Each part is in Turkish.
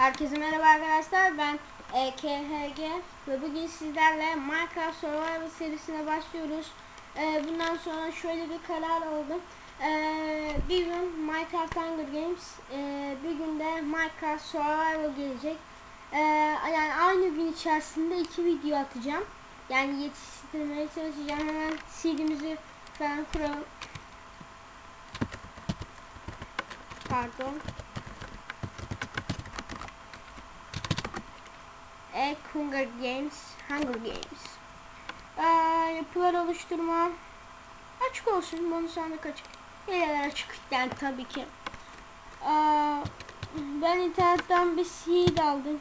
Herkese merhaba arkadaşlar. Ben e, KHG ve bugün sizlerle Minecraft Survival serisine başlıyoruz. E, bundan sonra şöyle bir karar aldım. E, bir gün Minecraft Hunger Games, e, bir gün de Minecraft Survival gelecek. E, yani aynı gün içerisinde iki video atacağım. Yani yetiştirmeye çalışacağım. Hemen CD'mizi falan kuralım. Pardon. Ek Hunger Games, Hunger Games. Ee, yapılar oluşturma. Açık olsun, bonus sandık açık. Hileler açık yani tabii ki. Aa, ben internetten bir seed aldım.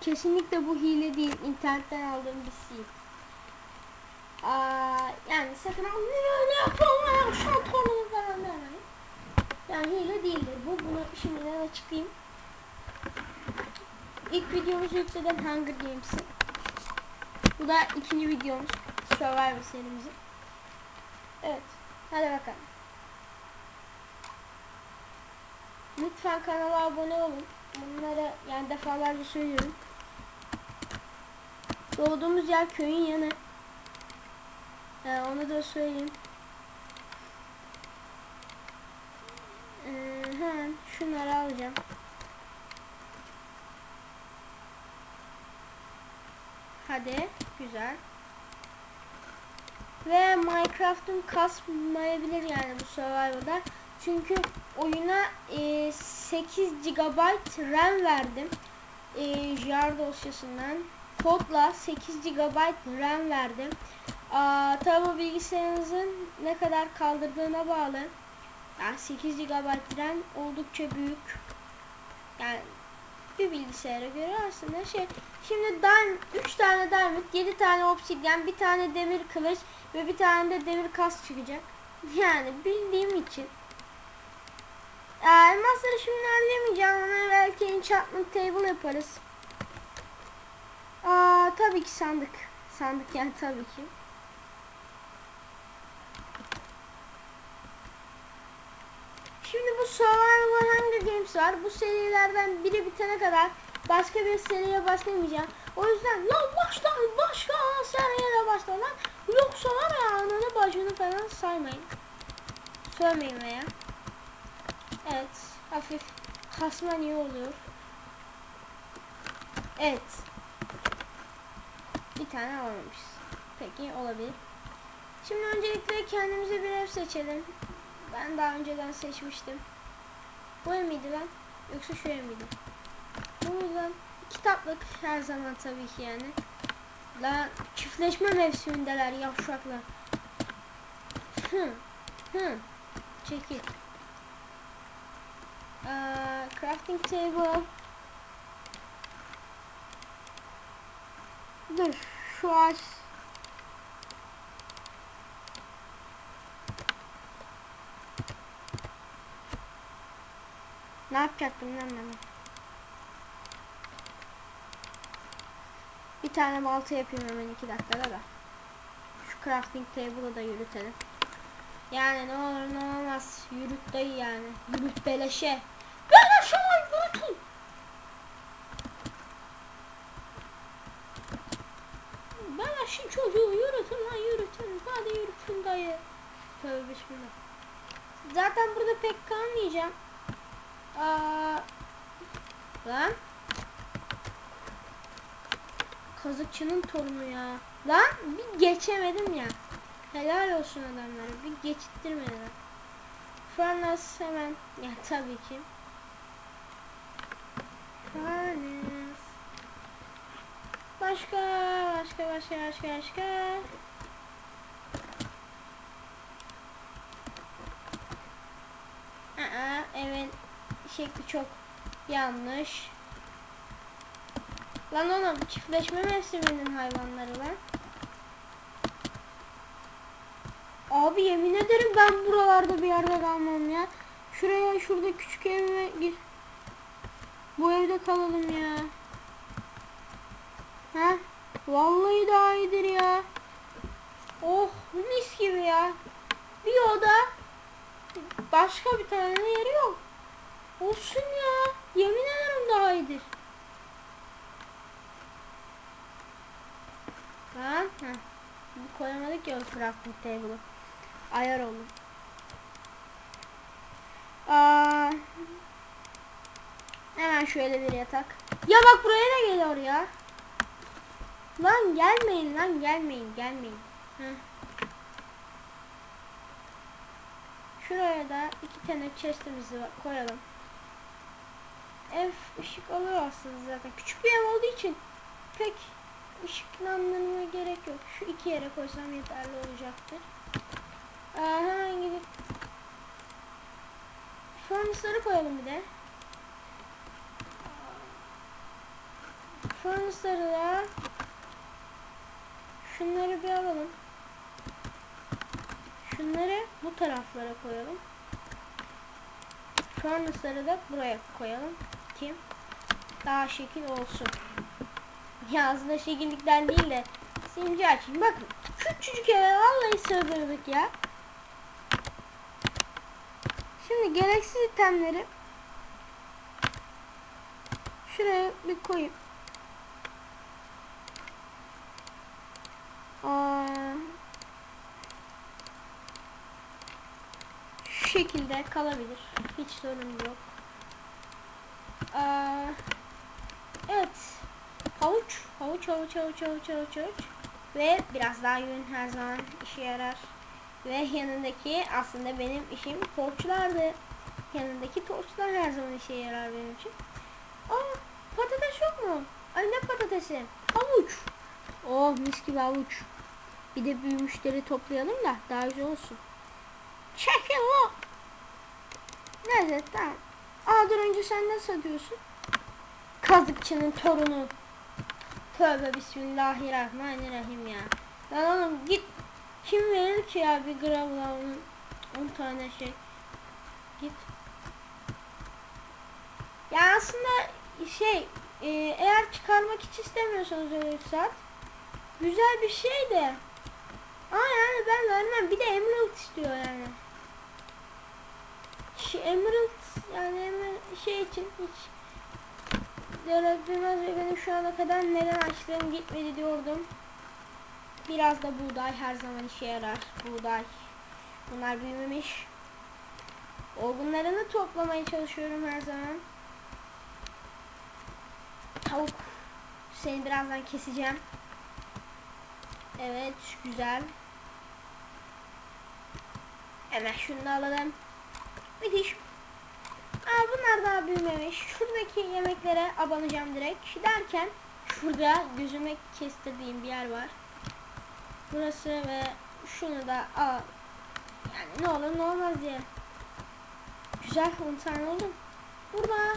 Kesinlikle bu hile değil, internetten aldığım bir seed. Aa, yani sakın ne yapalım şu torunu falan. Yani hile değildir bu. Bunu şimdiden açıklayayım. İlk videomuzu yükleden Hunger Games'i. Bu da ikinci videomuz. Survivor serimizin. Evet. Hadi bakalım. Lütfen kanala abone olun. Bunları yani defalarca söylüyorum. Doğduğumuz yer köyün yanı. Ee, onu da söyleyeyim. Ee, hemen şunları alacağım. Hadi. Güzel. Ve Minecraft'ın kasmayabilir yani bu Survival'da. Çünkü oyuna e, 8 GB RAM verdim. E, jar dosyasından. Kodla 8 GB RAM verdim. Tabi bilgisayarınızın ne kadar kaldırdığına bağlı. Yani 8 GB RAM oldukça büyük. Bir bilgisayara göre aslında şey. Şimdi dan 3 tane diamond, 7 tane obsidyen, bir tane demir kılıç ve bir tane de demir kas çıkacak. Yani bildiğim için. Ee, elmasları şimdi hallemeyeceğim ama belki enchantment table yaparız. Aa, tabii ki sandık. Sandık yani tabii ki. Şimdi bu Survival Hunger Games var. Bu serilerden biri bitene kadar başka bir seriye başlamayacağım. O yüzden lan başla başka seriye başla lan. Yoksa var ya ananı bacını falan saymayın. Söylemeyin veya. Evet. Hafif kasma niye oluyor? Evet. Bir tane almamışız. Peki olabilir. Şimdi öncelikle kendimize bir ev seçelim. Ben daha önceden seçmiştim. Bu miydi lan? Yoksa ev miydi? Bu mu lan? Kitaplık her zaman tabii ki yani. La çiftleşme mevsimindeler yavşaklar. Hı. Hı. Çekil. Ee, crafting table. Dur şu ağaç Ne yapacaktım lan ben? Bir tane balta yapayım hemen iki dakikada da. Şu crafting table'ı da yürütelim. Yani ne olur ne olmaz. Yürüt dayı yani. Yürüt beleşe. Beleşe yürütün. Beleşin çocuğu yürütün lan yürütün. Hadi yürütün dayı. Tövbe bismillah. Zaten burada pek kalmayacağım. Aa, lan. Kazıkçının torunu ya. Lan bir geçemedim ya. Helal olsun adamlara. Bir geçittirmediler. Furnace hemen. Ya tabii ki. Furnace. Başka, başka, başka, başka, başka. Aa, evet şekli çok yanlış. Lan oğlum çiftleşme mevsiminin hayvanları lan. Abi yemin ederim ben buralarda bir yerde kalmam ya. Şuraya şurada küçük evime gir. Bu evde kalalım ya. Ha? Vallahi daha iyidir ya. Oh mis gibi ya. Bir oda başka bir tane yeri yok. Olsun ya. Yemin ederim daha iyidir. Ha? Bu koyamadık ya o crafting table'ı. Ayar oldu. Aa, hemen şöyle bir yatak. Ya bak buraya da geliyor ya. Lan gelmeyin lan gelmeyin gelmeyin. Heh. Şuraya da iki tane chestimizi koyalım. Ev ışık alıyor aslında zaten. Küçük bir ev olduğu için pek ışıklandırma gerek yok. Şu iki yere koysam yeterli olacaktır. Aa, hemen gidip furnace'ları koyalım bir de. Furnace'ları da şunları bir alalım. Şunları bu taraflara koyalım. Furnace'ları da buraya koyalım ki daha şekil olsun. Ya aslında şekillikten değil de simci açayım. Bakın küçücük eve vallahi sığdırdık ya. Şimdi gereksiz itemleri şuraya bir koyayım. Aa, şu şekilde kalabilir. Hiç sorun yok. Aa, evet. Havuç, havuç, havuç, havuç, havuç, havuç, havuç. Ve biraz daha yün her zaman işe yarar. Ve yanındaki aslında benim işim torçlardı. Yanındaki torçlar her zaman işe yarar benim için. Aa patates yok mu? Ay ne patatesi? Havuç. Oh mis gibi havuç. Bir de büyümüşleri toplayalım da daha güzel olsun. Çekil o. Neyse tamam. Aa dur önce sen ne satıyorsun? Kazıkçının torunu. Tövbe bismillahirrahmanirrahim ya. Lan oğlum git. Kim verir ki ya bir gravla 10 tane şey. Git. Ya aslında şey e, eğer çıkarmak hiç istemiyorsanız öyle bir saat güzel bir şey de ama yani ben vermem bir de emerald istiyor yani şey, emerald yani emer- şey için hiç Bilmez ve şu ana kadar neden açlığım gitmedi diyordum. Biraz da buğday her zaman işe yarar. Buğday. Bunlar büyümemiş. Olgunlarını toplamaya çalışıyorum her zaman. Tavuk. Seni birazdan keseceğim. Evet güzel. Hemen şunu da alalım. Müthiş. Aa bunlar daha büyümemiş. Şuradaki yemeklere abanacağım direkt. Derken şurada gözüme kestirdiğim bir yer var. Burası ve şunu da al. Yani ne olur ne olmaz diye. Güzel 10 tane oldu. Burada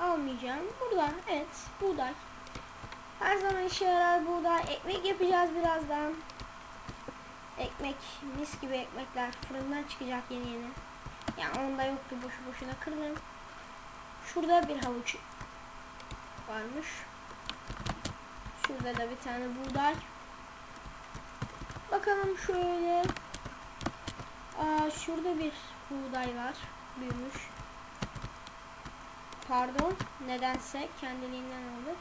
almayacağım. Burada evet buğday. Her zaman işe yarar buğday. Ekmek yapacağız birazdan. Ekmek mis gibi ekmekler fırından çıkacak yeni yeni. Yani onda yoktu boşu boşuna kırdım. Şurada bir havuç varmış. Şurada da bir tane buğday. Bakalım şöyle. Aa, şurada bir buğday var. Büyümüş. Pardon. Nedense kendiliğinden oldu.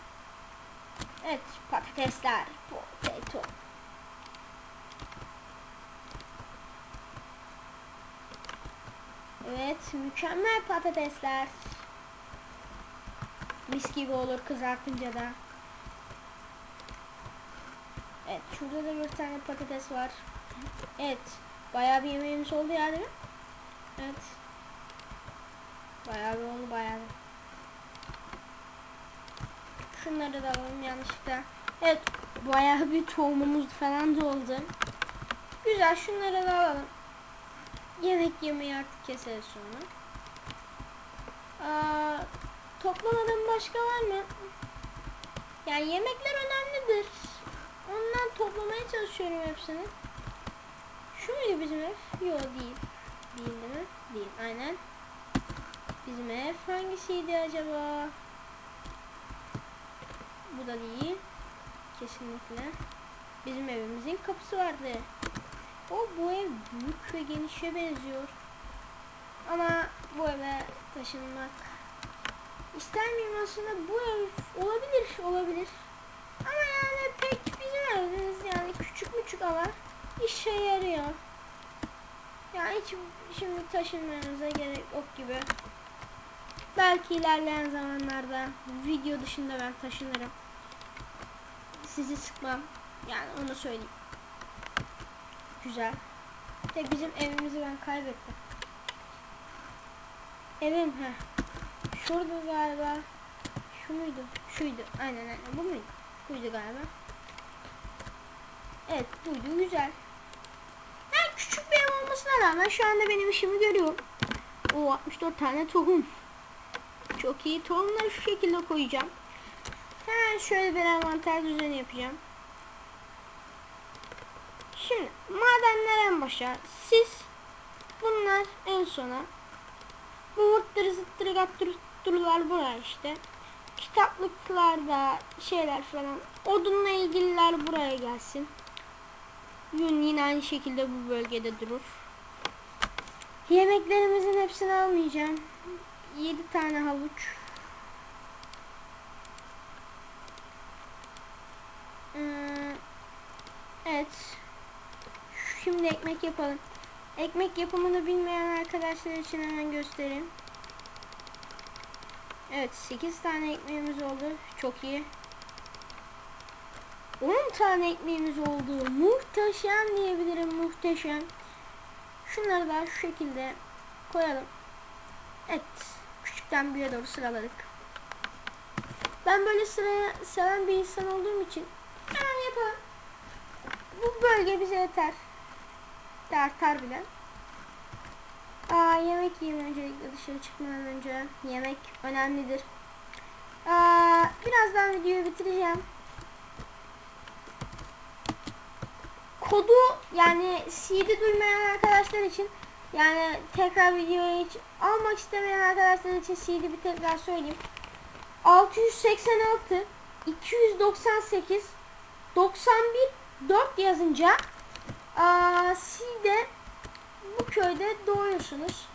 Evet patatesler. Potato. Evet mükemmel patatesler. Mis gibi olur kızartınca da. Evet şurada da bir tane patates var. Evet bayağı bir yemeğimiz oldu yani. Evet. Bayağı bir oldu bayağı. Şunları da alalım yanlışlıkla. Evet bayağı bir tohumumuz falan da oldu. Güzel şunları da alalım. Yemek yemeyi artık keseriz sonra. Aa, toplamadığım başka var mı? Yani yemekler önemlidir. Ondan toplamaya çalışıyorum hepsini. Şu muydu bizim ev? Yok değil. Değil değil mi? Değil. Aynen. Bizim ev hangisiydi acaba? Bu da değil. Kesinlikle. Bizim evimizin kapısı vardı. O bu ev büyük ve genişe benziyor. Ama bu eve taşınmak ister miyim aslında? Bu ev olabilir olabilir. Ama yani pek bizim evimiz yani küçük küçük ama işe yarıyor. Yani hiç şimdi taşınmamıza gerek yok gibi. Belki ilerleyen zamanlarda video dışında ben taşınırım. Sizi sıkmam. Yani onu söyleyeyim güzel de bizim evimizi ben kaybettim Evim he. Şurada galiba. Şu muydu? Şuydu. Aynen aynen. Bu muydu? Buydu galiba. Evet buydu. Güzel. Yani küçük bir ev olmasına rağmen şu anda benim işimi görüyor. O 64 tane tohum. Çok iyi. Tohumları şu şekilde koyacağım. Hemen şöyle bir envanter düzeni yapacağım. Şimdi madenler en başa. Siz bunlar en sona. Bu vırttırı zıttırı gattırı tutturular buraya işte. Kitaplıklarda şeyler falan. Odunla ilgililer buraya gelsin. Yün yine aynı şekilde bu bölgede durur. Yemeklerimizin hepsini almayacağım. 7 tane havuç. Hmm, Evet. Şimdi ekmek yapalım. Ekmek yapımını bilmeyen arkadaşlar için hemen göstereyim. Evet 8 tane ekmeğimiz oldu. Çok iyi. 10 tane ekmeğimiz oldu. Muhteşem diyebilirim. Muhteşem. Şunları da şu şekilde koyalım. Evet. Küçükten büyüğe doğru sıraladık. Ben böyle sıraya seven bir insan olduğum için hemen yapalım. Bu bölge bize yeter de artar bile. Aa, yemek yiyeyim öncelikle dışarı çıkmadan önce. Yemek önemlidir. Aa, birazdan videoyu bitireceğim. Kodu yani CD duymayan arkadaşlar için yani tekrar videoyu hiç almak istemeyen arkadaşlar için CD bir tekrar söyleyeyim. 686 298 91 4 yazınca Aa, de bu köyde doğuyorsunuz.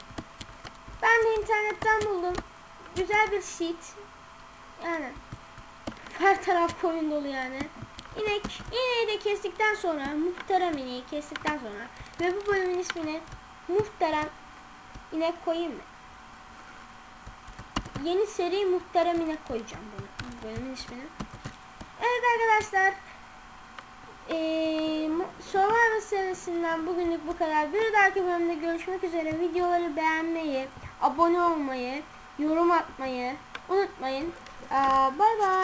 Ben de internetten buldum. Güzel bir sheet. Yani her taraf koyun dolu yani. İnek, ineği de kestikten sonra, muhterem ineği kestikten sonra ve bu bölümün ismini muhterem inek koyayım mı? Yeni seri muhterem inek koyacağım bunu, bu bölümün ismini. Evet arkadaşlar, ee, Survivor serisinden bugünlük bu kadar. Bir dahaki bölümde görüşmek üzere. Videoları beğenmeyi, abone olmayı, yorum atmayı unutmayın. Bay bay.